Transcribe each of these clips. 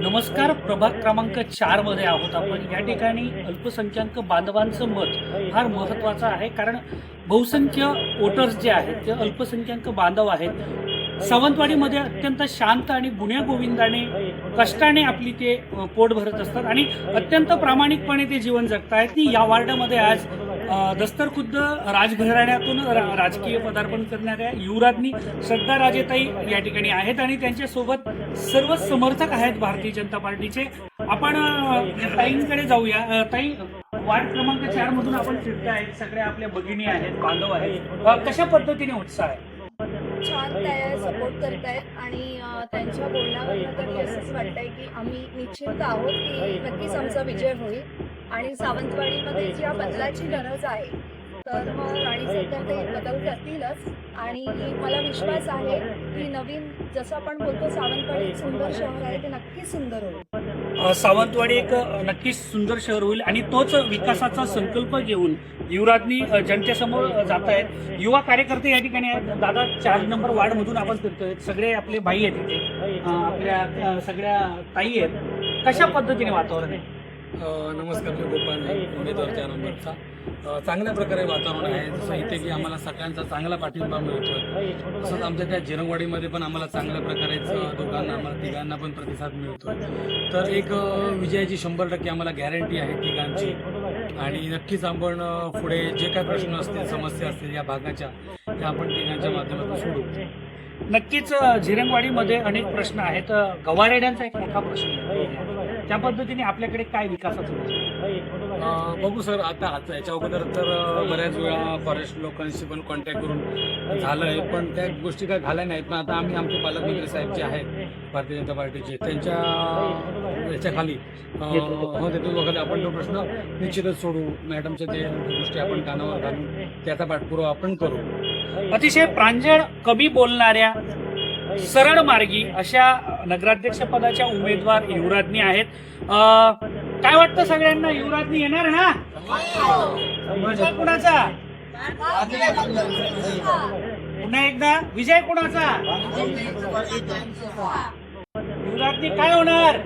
नमस्कार प्रभाग क्रमांक चारमध्ये आहोत आपण. या ठिकाणी अल्पसंख्याक बांधवांचं मत फार महत्वाचं आहे कारण बहुसंख्य वोटर्स जे आहेत ते अल्पसंख्याक बांधव आहेत. सावंतवाडीमध्ये अत्यंत शांत आणि गुण्यागोविंदाने कष्टाने आपली ते पोट भरत असतात आणि अत्यंत प्रामाणिकपणे ते जीवन जगतायत. की या वार्डामध्ये आज दस्तर दस्तरखुद्द राजघराण्यातून रा- राजकीय पदार्पण करणाऱ्या युवराज्ञी श्रद्धा राजेताई या ठिकाणी आहेत आणि त्यांच्यासोबत सर्व समर्थक आहेत भारतीय जनता पार्टीचे. आपण ताईंकडे जाऊया. ताई वार्ड क्रमांक चार मधून आपण फिरताय सगळ्या आपल्या भगिनी आहेत बांधव आहेत. कशा पद्धतीने उत्साह आहे? छान त्या सपोर्ट करतायत आणि त्यांच्या बोलण्यावरनं तरी असंच वाटतंय की आम्ही निश्चिंत आहोत की नक्कीच आमचा विजय होईल. आणि सावंतवाडीमध्ये ज्या बदलाची गरज आहे तर मग राणी सरकार ते बदल करतीलच. आणि मला विश्वास आहे की नवीन जसं आपण बोलतो सावंतवाडी एक सुंदर शहर आहे ते नक्कीच सुंदर होईल. सावंतवाडी एक नक्कीच सुंदर शहर होईल आणि तोच विकासाचा संकल्प घेऊन युवराज्ञी जनतेसमोर जात आहेत. युवा कार्यकर्ते या ठिकाणी आहेत. दादा चार नंबर वार्ड मधून आपण फिरतोय. सगळे आपले भाई आहेत इथे. आपल्या सगळ्या ताई आहेत. कशा पद्धतीने वातावरण आहे? नमस्कार मी गोपाल नाईक उमेदवार चार नंबरचा चांगल्या प्रकारे वातावरण आहे. जसं इथे की आम्हाला सगळ्यांचा चांगला पाठिंबा मिळतो तसंच आमच्या त्या जिरंगवाडीमध्ये पण आम्हाला चांगल्या प्रकारेच दोघांना आम्हाला तिघांना पण प्रतिसाद मिळतो तर एक विजयाची शंभर टक्के आम्हाला गॅरंटी आहे तिघांची. आणि नक्कीच आपण पुढे जे काय प्रश्न असतील समस्या असतील या भागाच्या त्या आपण तिघांच्या माध्यमातून सोडू. नक्कीच झिरंगवाडीमध्ये अनेक प्रश्न आहेत. गवारेड्यांचा एक मोठा प्रश्न आहे. त्या पद्धतीने आपल्याकडे काय विकासाचं? अ, बघू सर आता याच्या अगोदर तर बऱ्याच वेळा फॉरेस्ट लोकांशी पण कॉन्टॅक्ट करून झालं आहे पण त्या गोष्टी काय झाल्या नाहीत. पण आता आम्ही आमचे पालकमंत्री साहेब जे आहेत भारतीय जनता पार्टीचे त्यांच्या याच्या खाली अ, हो वगैरे आपण तो प्रश्न निश्चितच सोडू. मॅडमच्या जे गोष्टी आपण कानावर घालून त्याचा पाठपुरावा आपण करू. अतिशय प्रांजळ कमी बोलणाऱ्या सरळ मार्गी अशा नगराध्यक्ष पदाच्या उमेदवार युवराजनी आहेत. काय वाटतं सगळ्यांना? युवराजनी येणार ना? विजय कुणाचा? पुन्हा एकदा. विजय कुणाचा? युवराजनी काय होणार?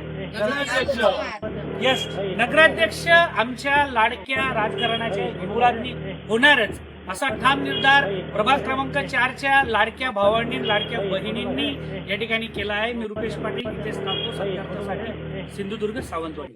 येस नगराध्यक्ष आमच्या लाडक्या राजकारणाचे युवराज्ञी होणारच. असा ठाम निर्धार प्रभाग क्रमांक चारच्या लाडक्या भावांनी लाडक्या बहिणींनी या ठिकाणी केला आहे. मी रुपेश पाटील इथेच थांबतो सत्यार्थासाठी सिंधुदुर्ग सावंतवाडी.